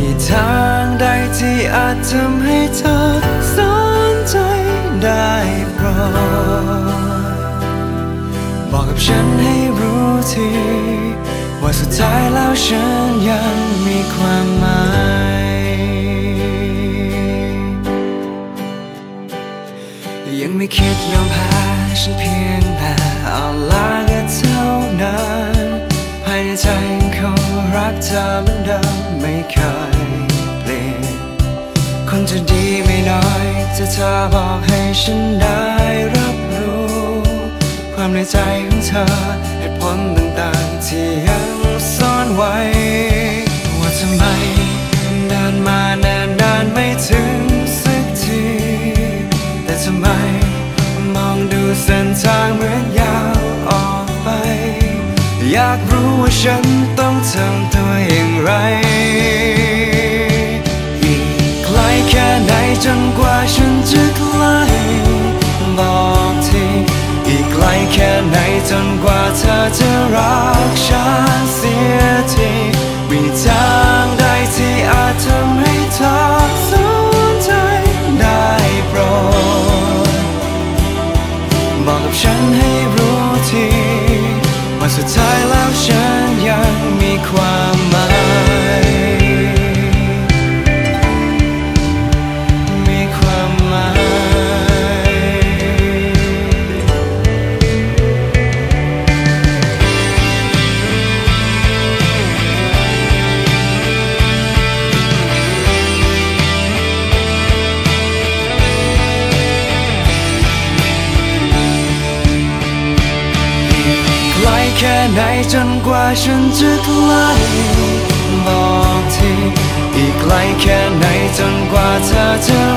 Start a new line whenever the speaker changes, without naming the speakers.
มีทางใดที่อาจทำให้เธอสนใจได้โปรดบอกกับฉันให้รู้ทีว่าสุดท้ายแล้วฉันยังมีความหมายยังไม่คิดยอมแพ้ฉันเพียงแต่เอาลาก็เท่านั้นภายในใจ กเธอเหมือนเดิมไม่เคยเปลี่ยนคงจะดีไม่น้อยถ้าเธอบอกให้ฉันได้รับรู้ ความในใจของเธอเหตุผลต่างๆที่ยังซ่อนไว้ ว่าทำไมเดินมาแนานนานไม่ถึงสักที แต่ทำไมมองดูเส้นทางเหมือนยาวออกไป อยากรู้ว่าฉันต้องทำ ไร อีกไกลแค่ไหนจนกว่าฉันจะใกล้บอกทีอีกไกลแค่ไหนจนกว่าเธอจะรักฉัน ไหนจนกว่าฉันจะใกล้บอกทีอีกไกลแค่ไหนจนกว่าเธอจะ